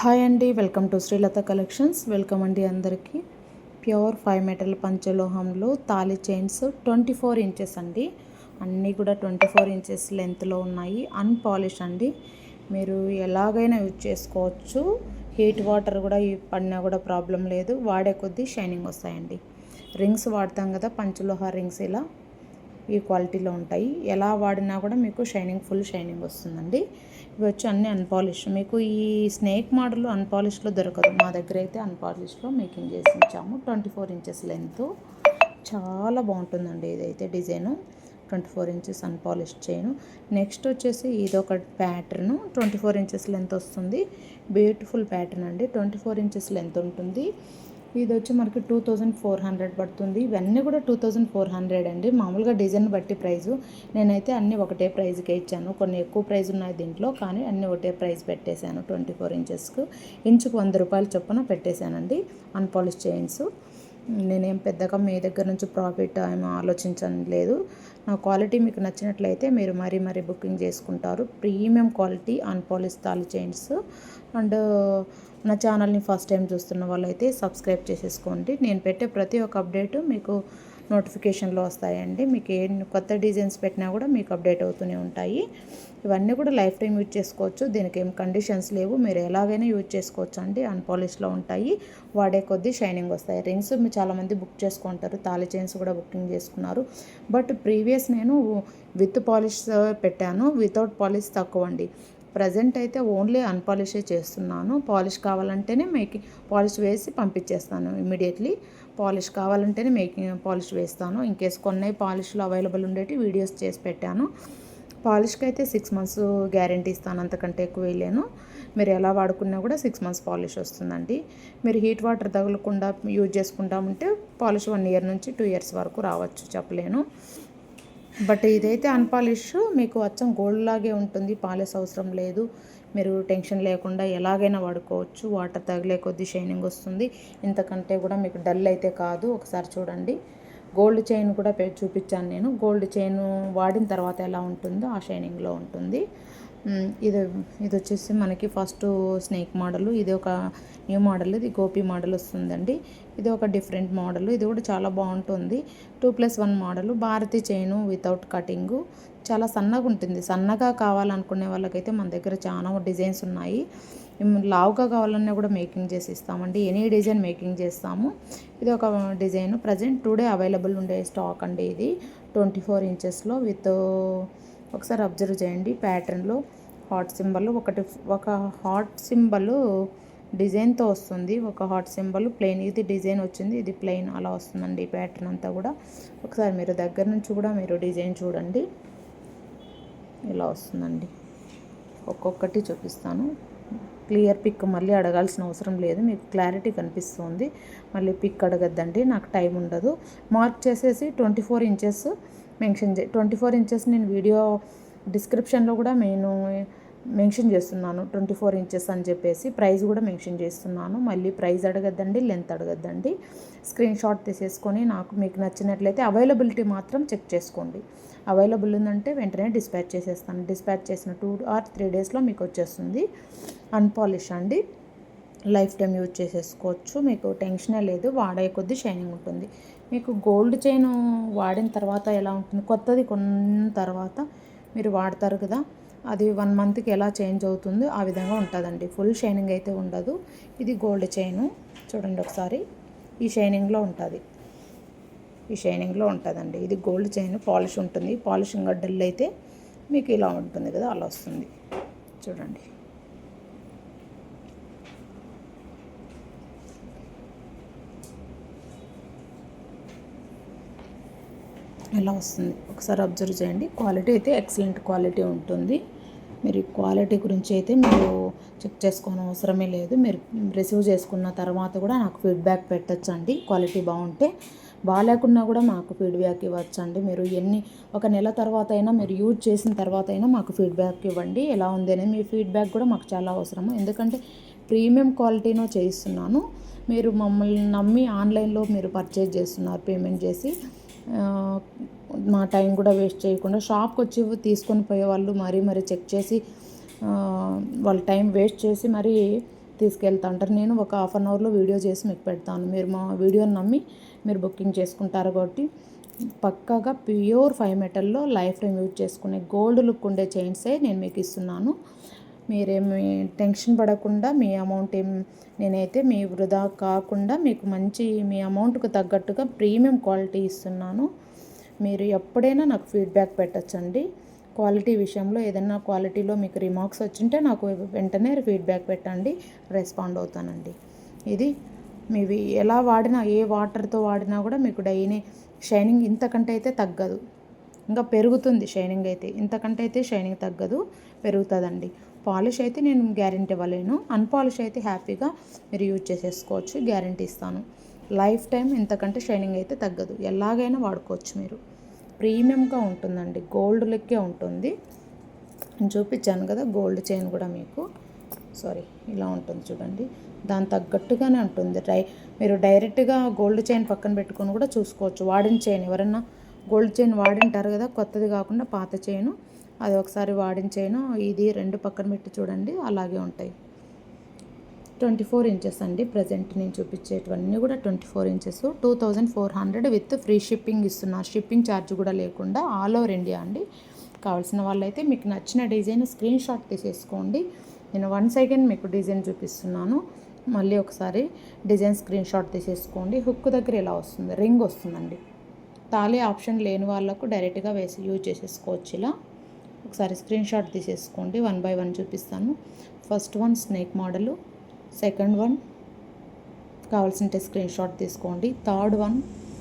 Hi అండి welcome to Srilatha collections. Welcome అండి అందరికీ. ప్యూర్ ఫైవ్ మెటల్ పంచలోహంలో తాళి చైన్స్ ట్వంటీ ఫోర్ ఇంచెస్ అండి. అన్నీ కూడా ట్వంటీ ఫోర్ ఇంచెస్ లెంత్లో ఉన్నాయి. అన్పాలిష్ అండి. మీరు ఎలాగైనా యూజ్ చేసుకోవచ్చు. హీట్ వాటర్ కూడా పడినా కూడా ప్రాబ్లం లేదు. వాడే కొద్దీ షైనింగ్ వస్తాయండి. రింగ్స్ వాడతాం కదా పంచలోహ రింగ్స్ ఇలా. ఈ క్వాలిటీలో ఉంటాయి. ఎలా వాడినా కూడా మీకు షైనింగ్ ఫుల్ షైనింగ్ వస్తుందండి. ఇవి వచ్చి అన్ని అన్పాలిష్. మీకు ఈ స్నేక్ మోడల్ అన్పాలిష్లో దొరకదు. మా దగ్గర అయితే అన్పాలిష్లో మేకింగ్ చేసి ఇచ్చాము. Twenty four inches length. చాలా బాగుంటుందండి ఇదైతే design. Twenty four inches unpolish చేయను నెక్స్ట్ వచ్చేసి ఇది ఒక pattern. Twenty four inches length వస్తుంది. బ్యూటిఫుల్ ప్యాటర్న్ అండి. ట్వంటీ ఫోర్ ఇంచెస్ లెంత్ ఉంటుంది. ఇది వచ్చి మనకి టూ థౌజండ్ ఫోర్ హండ్రెడ్ పడుతుంది. ఇవన్నీ కూడా టూ థౌజండ్ ఫోర్ హండ్రెడ్ అండి. మామూలుగా డిజైన్ బట్టి ప్రైజు నేనైతే అన్నీ ఒకటే ప్రైజ్కే ఇచ్చాను. కొన్ని ఎక్కువ ప్రైజ్ ఉన్నాయి దీంట్లో కానీ అన్నీ ఒకటే ప్రైస్ పెట్టేశాను. ట్వంటీ ఫోర్ ఇంచెస్కు. ఇంచుకు వంద రూపాయలు చొప్పున పెట్టేశానండి. Unpolish chains. నేనేం పెద్దగా మీ దగ్గర నుంచి ప్రాఫిట్ ఏమో ఆలోచించడం లేదు. నా క్వాలిటీ మీకు నచ్చినట్లయితే మీరు మరీ మరీ బుకింగ్ చేసుకుంటారు. ప్రీమియం క్వాలిటీ అన్పాలిష్ తాళి చైన్స్. అండ్ నా ఛానల్ని ఫస్ట్ టైం చూస్తున్న వాళ్ళైతే సబ్స్క్రైబ్ చేసేసుకోండి. నేను పెట్టే ప్రతి ఒక్క అప్డేట్ మీకు నోటిఫికేషన్లో వస్తాయండి. మీకు ఏ కొత్త డిజైన్స్ పెట్టినా కూడా మీకు అప్డేట్ అవుతూనే ఉంటాయి. ఇవన్నీ కూడా లైఫ్ టైం యూజ్ చేసుకోవచ్చు. దీనికి ఏం కండిషన్స్ లేవు. మీరు ఎలాగైనా యూజ్ చేసుకోవచ్చు అండి. అన్పాలిష్లో ఉంటాయి. వాడే కొద్దీ షైనింగ్ వస్తాయి. రింగ్స్ మీరు చాలామంది బుక్ చేసుకుంటారు. తాళి చైన్స్ కూడా బుకింగ్ చేసుకున్నారు. బట్ ప్రీవియస్ నేను విత్ పాలిష్ పెట్టాను. వితౌట్ పాలిష్ తక్కువ అండి ప్రజెంట్ అయితే ఓన్లీ అన్పాలిషే చేస్తున్నాను. పాలిష్ కావాలంటేనే మేకింగ్ పాలిష్ వేసి పంపించేస్తాను ఇమీడియట్లీ పాలిష్ కావాలంటేనే మేకింగ్ పాలిష్ వేస్తాను. ఇంకేస్ కొన్ని పాలిష్లు అవైలబుల్ ఉండేవి వీడియోస్ చేసి పెట్టాను. పాలిష్కి అయితే సిక్స్ మంత్స్ గ్యారంటీ ఇస్తాను అంతకంటే ఎక్కువ వేయలేను. మీరు ఎలా వాడుకున్నా కూడా సిక్స్ మంత్స్ పాలిష్ వస్తుందండి. మీరు హీట్ వాటర్ తగలకుండా యూజ్ చేసుకుంటామంటే పాలిష్ వన్ ఇయర్ నుంచి టూ ఇయర్స్ వరకు రావచ్చు చెప్పలేను. బట్ ఇదైతే అన్పాలిష్ మీకు అచ్చం గోల్డ్ లాగే ఉంటుంది పాలిష్ అవసరం లేదు. మీరు టెన్షన్ లేకుండా ఎలాగైనా వాడుకోవచ్చు వాటర్ తగిలే కొద్ది షైనింగ్ వస్తుంది. ఇంతకంటే కూడా మీకు డల్ అయితే కాదు. ఒకసారి చూడండి. గోల్డ్ చైన్ కూడా చూపించాను నేను. గోల్డ్ చైన్ వాడిన తర్వాత ఎలా ఉంటుందో ఆ షైనింగ్లో ఉంటుంది. ఇది ఇది వచ్చేసి మనకి ఫస్ట్ స్నేక్ మోడల్. ఇది ఒక న్యూ మోడల్. ఇది గోపి మోడల్ వస్తుందండి. ఇది ఒక డిఫరెంట్ మోడల్. ఇది కూడా చాలా బాగుంటుంది. Two plus one model. Bharathi chain without cutting. చాలా సన్నగా ఉంటుంది. సన్నగా కావాలనుకునే వాళ్ళకైతే మన దగ్గర చాలా డిజైన్స్ ఉన్నాయి. లావుగా కావాలన్నా కూడా మేకింగ్ చేసి ఇస్తామండి ఎనీ డిజైన్ మేకింగ్ చేస్తాము. ఇది ఒక డిజైన్. ప్రజెంట్ టుడే అవైలబుల్ ఉండే స్టాక్ అండి ఇది. ట్వంటీ ఫోర్ ఇంచెస్లో విత్ ఒకసారి అబ్జర్వ్ చేయండి. ప్యాటర్న్లో హాట్ సింబల్ ఒకటి ఒక హాట్ సింబల్ డిజైన్తో వస్తుంది. ఒక హాట్ సింబల్ ప్లెయిన్ ఇది డిజైన్ వచ్చింది. ఇది ప్లెయిన్ అలా వస్తుందండి ప్యాటర్న్ అంతా కూడా. ఒకసారి మీరు దగ్గర నుంచి కూడా మీరు డిజైన్ చూడండి. ఇలా వస్తుందండి. ఒక్కొక్కటి చూపిస్తాను. క్లియర్ పిక్ మళ్ళీ అడగాల్సిన అవసరం లేదు. మీకు క్లారిటీ కనిపిస్తుంది. మళ్ళీ పిక్ అడగద్దండి. నాకు టైం ఉండదు. మార్క్ చేసేసి ట్వంటీ ఫోర్ ఇంచెస్ మెన్షన్ చే ట్వంటీ ఫోర్ ఇంచెస్ నేను వీడియో డిస్క్రిప్షన్లో కూడా నేను మెన్షన్ చేస్తున్నాను. ట్వంటీ ఫోర్ ఇంచెస్ అని చెప్పేసి ప్రైస్ కూడా మెన్షన్ చేస్తున్నాను. మళ్ళీ ప్రైస్ అడగద్దండి లెంత్ అడగద్దండి. స్క్రీన్ షాట్ తీసేసుకొని నాకు మీకు నచ్చినట్లయితే అవైలబిలిటీ మాత్రం చెక్ చేసుకోండి. అవైలబుల్ ఉందంటే వెంటనే డిస్పాచ్ చేసేస్తాను. డిస్పాచ్ చేసిన టూ ఆర్ త్రీ డేస్లో మీకు వచ్చేస్తుంది. అన్పాలిష్ అండి. లైఫ్ టైం యూజ్ చేసేసుకోవచ్చు. మీకు టెన్షనే లేదు. వాడే కొద్దీ షైనింగ్ ఉంటుంది. మీకు గోల్డ్ చైన్ వాడిన తర్వాత ఎలా ఉంటుంది? కొత్తది కొన్న తర్వాత మీరు వాడతారు కదా అది వన్ మంత్కి ఎలా చేంజ్ అవుతుందో ఆ విధంగా ఉంటుందండి. ఫుల్ షైనింగ్ అయితే ఉండదు. ఇది గోల్డ్ చైను. చూడండి ఒకసారి. ఈ షైనింగ్లో ఉంటుంది. ఈ షైనింగ్లో ఉంటుందండి. ఇది గోల్డ్ చైన్ పాలిష్ ఉంటుంది. పాలిషింగ్ డల్ అయితే మీకు ఇలా ఉంటుంది కదా అలా వస్తుంది. చూడండి. ఇలా వస్తుంది? ఒకసారి అబ్జర్వ్ చేయండి. క్వాలిటీ అయితే ఎక్సలెంట్ క్వాలిటీ ఉంటుంది. మీరు క్వాలిటీ గురించి అయితే మీరు చెక్ చేసుకోని అవసరమే లేదు. మీరు రిసీవ్ చేసుకున్న తర్వాత కూడా నాకు ఫీడ్బ్యాక్ పెట్టచ్చండి. క్వాలిటీ బాగుంటే బాగాలేకున్నా కూడా మాకు ఫీడ్బ్యాక్ ఇవ్వచ్చండి. మీరు ఎన్ని ఒక నెల తర్వాత అయినా మీరు యూజ్ చేసిన తర్వాత అయినా మాకు ఫీడ్బ్యాక్ ఇవ్వండి. ఎలా ఉంది అనేది మీ ఫీడ్బ్యాక్ కూడా మాకు చాలా అవసరము. ఎందుకంటే ప్రీమియం క్వాలిటీనో చేయిస్తున్నాను. మీరు మమ్మల్ని నమ్మి ఆన్లైన్లో మీరు పర్చేజ్ చేస్తున్నారు పేమెంట్ చేసి. మా టైం కూడా వేస్ట్ చేయకుండా షాప్కి వచ్చి తీసుకొని పోయే వాళ్ళు మరీ మరీ చెక్ చేసి వాళ్ళ టైం వేస్ట్ చేసి మరీ తీసుకెళ్తా అంటారు నేను ఒక హాఫ్ అన్ అవర్లో వీడియో చేసి మీకు పెడతాను. మీరు మా వీడియోని నమ్మి మీరు బుకింగ్ చేసుకుంటారు కాబట్టి పక్కాగా ప్యూర్ ఫైవ్ మెటల్లో లైఫ్ టైం యూజ్ చేసుకునే గోల్డ్ లుక్ ఉండే చైన్సే నేను మీకు ఇస్తున్నాను. మీరేమి టెన్షన్ పడకుండా మీ అమౌంట్ ఏం నేనైతే మీ వృధా కాకుండా మీకు మంచి మీ అమౌంట్కి తగ్గట్టుగా ప్రీమియం క్వాలిటీ ఇస్తున్నాను. మీరు ఎప్పుడైనా నాకు ఫీడ్బ్యాక్ పెట్టచ్చండి. క్వాలిటీ విషయంలో ఏదైనా క్వాలిటీలో మీకు రిమార్క్స్ వచ్చింటే నాకు వెంటనే ఫీడ్బ్యాక్ పెట్టండి రెస్పాండ్ అవుతానండి. ఇది మీవి ఎలా వాడినా ఏ వాటర్తో వాడినా కూడా మీకు డైలీ షైనింగ్ ఇంతకంటే అయితే తగ్గదు. ఇంకా పెరుగుతుంది షైనింగ్ అయితే. ఇంతకంటే అయితే షైనింగ్ తగ్గదు పెరుగుతుందండి. పాలిష్ అయితే నేను గ్యారెంటీ ఇవ్వలేను. అన్పాలిష్ అయితే హ్యాపీగా మీరు యూజ్ చేసేసుకోవచ్చు. గ్యారెంటీ ఇస్తాను. లైఫ్ టైం ఇంతకంటే షైనింగ్ అయితే తగ్గదు. ఎలాగైనా వాడుకోవచ్చు మీరు. ప్రీమియంగా ఉంటుందండి. గోల్డ్ లెక్కే ఉంటుంది. చూపించాను కదా గోల్డ్ చైన్ కూడా మీకు. సారీ ఇలా ఉంటుంది చూడండి. దాని తగ్గట్టుగానే ఉంటుంది. డై మీరు డైరెక్ట్గా గోల్డ్ చైన్ పక్కన పెట్టుకొని కూడా చూసుకోవచ్చు. వాడిన చైన్ ఎవరన్నా గోల్డ్ చైన్ వాడింటారు కదా కొత్తది కాకుండా పాత చైను. అది ఒకసారి వాడిన ఇది రెండు పక్కన పెట్టి చూడండి అలాగే ఉంటాయి. ట్వంటీ ఫోర్ ఇంచెస్ అండి. ప్రజెంట్ నేను చూపించేటివన్నీ కూడా twenty four inches. Two thousand four hundred with free shipping ఇస్తున్నారు షిప్పింగ్ ఛార్జ్ కూడా లేకుండా ఆల్ ఓవర్ ఇండియా అండి. కావాల్సిన వాళ్ళైతే మీకు నచ్చిన డిజైన్ స్క్రీన్ షాట్ తీసేసుకోండి. నేను వన్ సెకండ్ మీకు డిజైన్ చూపిస్తున్నాను. మళ్ళీ ఒకసారి డిజైన్ స్క్రీన్ షాట్ తీసేసుకోండి. హుక్ దగ్గర ఇలా వస్తుంది? రింగ్ వస్తుందండి. తాళి ఆప్షన్ లేని వాళ్ళకు డైరెక్ట్గా వేసి యూజ్ చేసేసుకోవచ్చు ఇలా. ఒకసారి స్క్రీన్ షాట్ తీసేసుకోండి. వన్ బై వన్ చూపిస్తాను. First one snake model second one కావాల్సింటే screen shot తీసుకోండి. Third one